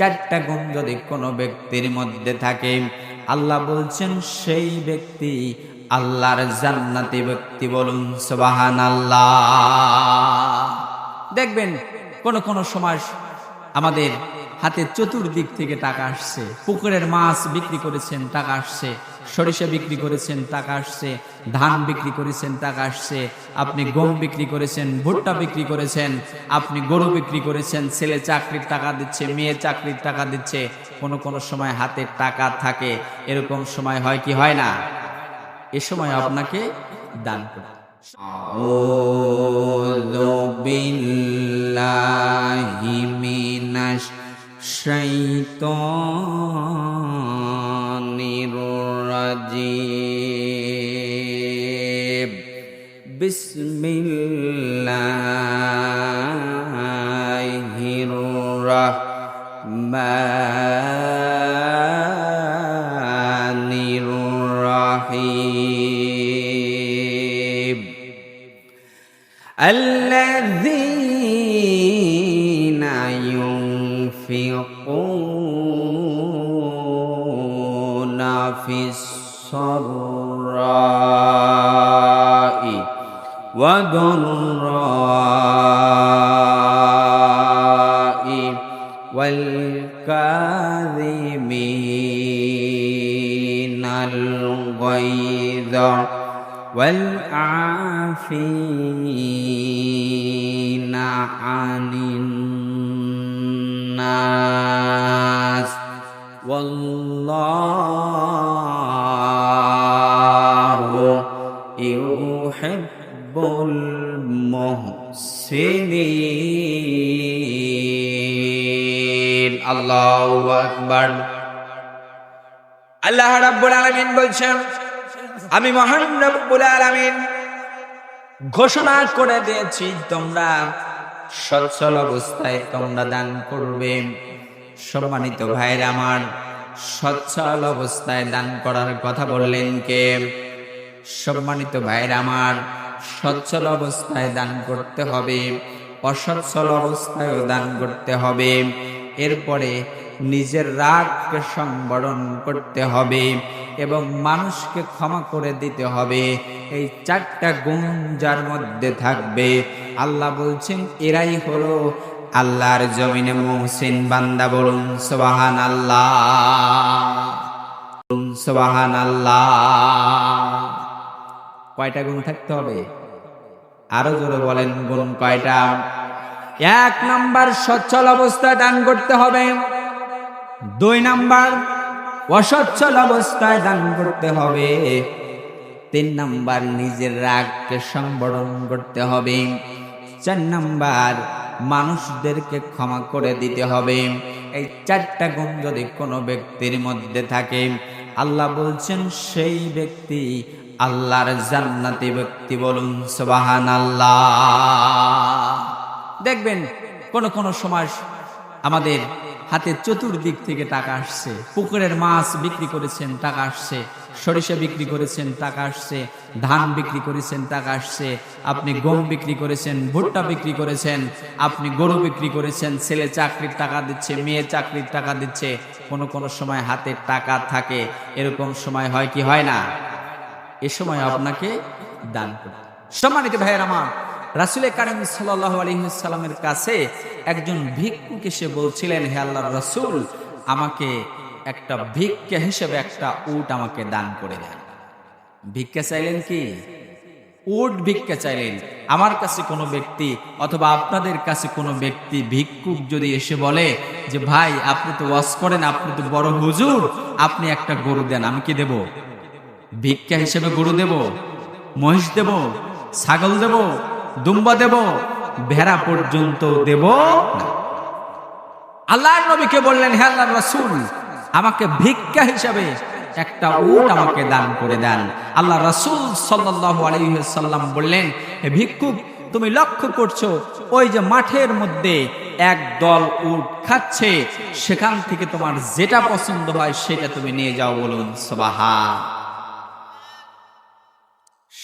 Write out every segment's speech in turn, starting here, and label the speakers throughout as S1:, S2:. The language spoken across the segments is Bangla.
S1: চারটা গুণ যদি কোনো ব্যক্তির মধ্যে থাকে, আল্লাহ বলছেন, সেই ব্যক্তি আল্লাহর জান্নাতি ব্যক্তি বলুন সবাহান আল্লাহ দেখবেন, কোন কোন সমাজ আমাদের হাতে চতুর্দিক থেকে টাকা আসছে পুকুরের মাছ বিক্রি করেছেন টাকা আসছে সরিষা বিক্রি করেছেন টাকা আসছে ধান বিক্রি করেছেন টাকা আসছে আপনি গম বিক্রি করেছেন ভুট্টা বিক্রি করেছেন আপনি গরু বিক্রি করেছেন ছেলে চাকরির টাকা দিচ্ছে মেয়ে চাকরির টাকা দিচ্ছে কোনো কোনো সময় হাতে টাকা থাকে এরকম সময় হয় কি হয় না এ সময় আপনাকে দান করতে أعوذ بالله من الشيطان الرجيم. بسم الله الرحمن الرحيم. الذين في السراء والضراء والكاظمين الغيظ والعافين عن الناس والله يحب المحسنين الله أكبر আল্লাহ রাব্বুল আলামিন বলছেন আমি মহান রব্বুল আলামিন ঘোষণা করে দিয়েছি তোমরা সচ্ছল অবস্থায় তোমরা দান করবে সম্মানিত ভাইরা আমার সচ্ছল অবস্থায় দান করার কথা বললেন কে সম্মানিত ভাইয়ের আমার, সচ্ছল অবস্থায় দান করতে হবে, অসচ্ছল অবস্থায়ও দান করতে হবে। এরপরে নিজের রাগকে সংবরণ করতে হবে এবং মানুষকে ক্ষমা করে দিতে হবে। এই চারটা গুণ যার মধ্যে থাকবে। আল্লাহ বলছেন, এরাই হলো আল্লাহর জমিনে মুহসিন বান্দা। বলুন সোবাহান আল্লাহ সোবাহান আল্লাহ কয়টা গুণ থাকতে হবে? আরও জোরে বলেন গুণ কয়টা? এক নাম্বার সচ্ছল অবস্থায় দান করতে হবে। দুই নাম্বার অসচ্ছল অবস্থায় দান করতে হবে। তিন নাম্বার নিজের রাগকে সংবরণ করতে হবে। চার নাম্বার মানুষদেরকে ক্ষমা করে দিতে হবে। এই চারটা গুণ যদি কোনো ব্যক্তির মধ্যে থাকে, আল্লাহ বলছেন, সেই ব্যক্তি আল্লাহর জান্নাতি ব্যক্তি বলুন সুবাহান আল্লাহ দেখবেন, কোন কোন সময় আমাদের হাতে চতুর্দিক থেকে টাকা আসছে, পুকুরের মাছ বিক্রি করেছেন, টাকা আসছে, সরিষা বিক্রি করেছেন, টাকা আসছে, ধান বিক্রি করেছেন, টাকা আসছে, আপনি গম বিক্রি করেছেন, ভুট্টা বিক্রি করেছেন, আপনি গরু বিক্রি করেছেন, ছেলে চাকরির টাকা দিচ্ছে, মেয়ে চাকরির টাকা দিচ্ছে, কোনো কোনো সময় হাতে টাকা থাকে, এরকম সময় হয় কি হয় না? এ সময় আপনাকে দান করতে সম্মানিত ভাইয়ের আমার, রাসুল কারিম সাল্লাহ আলহিসাল্লামের কাছে একজন ভিক্ষুক এসে বলছিলেন, হে আল্লাহ রসুল, আমাকে একটা ভিক্ষা হিসেবে একটা উট আমাকে দান করে দেন। ভিক্ষা চাইলেন কি? উট ভিক্ষা চাইলেন। আমার কাছে কোনো ব্যক্তি অথবা আপনাদের কাছে কোনো ব্যক্তি ভিক্ষুক যদি এসে বলে যে, ভাই, আপনি তো ওয়াশ করেন, আপনি তো বড় হুজুর, আপনি একটা গরু দেন, আমি কি দেব? ভিক্ষা হিসেবে গরু দেব, মহিষ দেব, ছাগল দেব, দুম্বা দেব, ভেড়া পর্যন্ত দেব আল্লাহ নবীকে বললেন, হে আল্লাহ রাসূল, আমাকে ভিক্ষা হিসাবে একটা উট আমাকে দান করে দেন। আল্লাহ রাসূল সাল্লাম বললেন, হে ভিক্ষুক, তুমি লক্ষ্য করছ, ওই যে মাঠের মধ্যে এক দল উট খাচ্ছে, সেখান থেকে তোমার যেটা পছন্দ হয় সেটা তুমি নিয়ে যাও বলুন সবাহা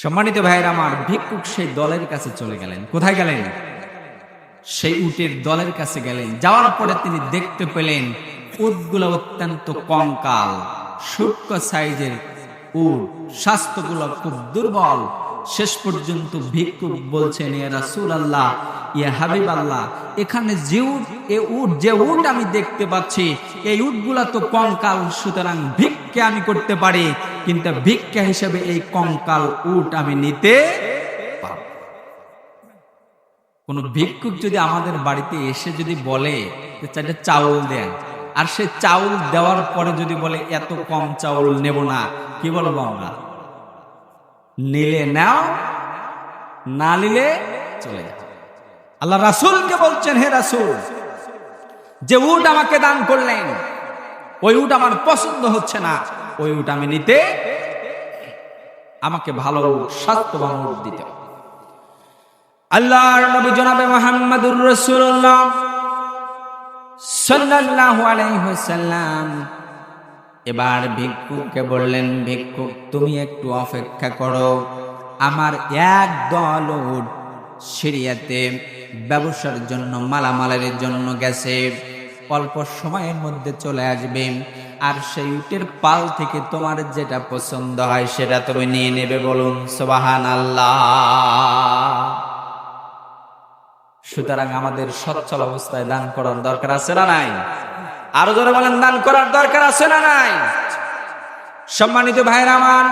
S1: সম্মানিত ভাইয়ের, আমার ভিক্ষুক সেই দলের কাছে চলে গেলেন। কোথায় গেলেন? সেই উটের দলের কাছে গেলেন। যাওয়ার পরে তিনি দেখতে পেলেন উটগুলো অত্যন্ত কঙ্কাল, সূক্ষ্ম সাইজের উট। স্বাস্থ্যগুলো খুব দুর্বল। শেষ পর্যন্ত ভিক্ষুক বলছেন ইয়া রাসূল আল্লাহ ইয়া হাবিব আল্লাহ এখানে যে উট, এ উট, যে উট আমি দেখতে পাচ্ছি, এই উটগুলা তো কঙ্কাল, সুতরাং ভিক্ষা আমি করতে পারি। কিন্তু ভিক্ষা হিসেবে এই কঙ্কাল উট আমি নিতে। কোন ভিক্ষুক যদি আমাদের বাড়িতে এসে যদি বলে যে চারটে চাউল দেন, আর সে চাউল দেওয়ার পরে যদি বলে, এত কম চাউল নেব না, কি বলব আমরা? নিলে নাও, না নিলে চলে আল্লাহ রাসূলকে বলছেন, হে রাসূল, যে উট আমাকে দান করলেন, ওই উট আমার পছন্দ হচ্ছে না। ওই উট আমি নিতে আমাকে ভালো স্বাস্থ্যবান উট দিতে। আল্লাহর নবী জনাবে মুহাম্মদুর রাসূলুল্লাহ সাল্লাল্লাহু আলাইহি ওয়াসাল্লাম এবার ভিক্ষুককে বললেন, ভিক্ষুক, তুমি একটু অপেক্ষা করো আমার এক দল উট সিরিয়াতে ব্যবসার জন্য, মালামালের জন্য গেছে অল্প সময়ের মধ্যে চলে আসবে। আর সেই উটের পাল থেকে তোমার যেটা পছন্দ হয় সেটা তুমি নিয়ে নেবে বলুন সোবাহান আল্লাহ সুতরাং আমাদের সচ্ছল অবস্থায় দান করার দরকার আছে না নাই? আরও জোরে বলেন, দান করার দরকার আছে না নাই? সম্মানিত ভাইয়ের আমার,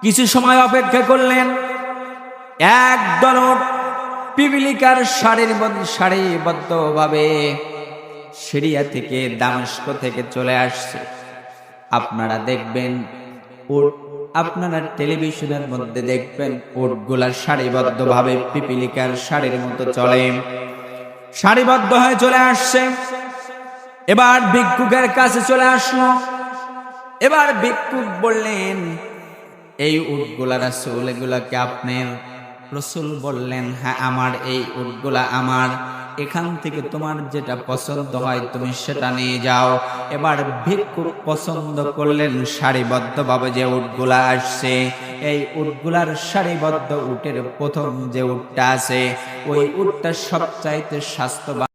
S1: কিছু সময় অপেক্ষা করলেন। এক দলট পিপিলিকার সারির সারিবদ্ধ ভাবে সিরিয়া থেকে দামেস্ক থেকে চলে আসছে। আপনারা দেখবেন উট আপনারা টেলিভিশনের মধ্যে দেখবেন উটগুলা সারিবদ্ধ ভাবে পিপিলিকার শাড়ির মতো চলে। সারিবদ্ধ হয়ে চলে আসছে। এবার ভিক্ষুকের কাছে চলে আসলো। এবার ভিক্ষুক বললেন, এই উটগুলা রাসূল এগুলাকে আপনার? রসুল বললেন হ্যাঁ আমার এই উটগুলা আমার। এখান থেকে তোমার যেটা পছন্দ হয় তুমি সেটা নিয়ে যাও। এবার ভিক্ষুক পছন্দ করলেন সারিবদ্ধভাবে যে উটগুলা আসছে। এই উটগুলার সারিবদ্ধ উটের প্রথম যে উটটা আছে, ওই উটটা সবচাইতে স্বাস্থ্যবান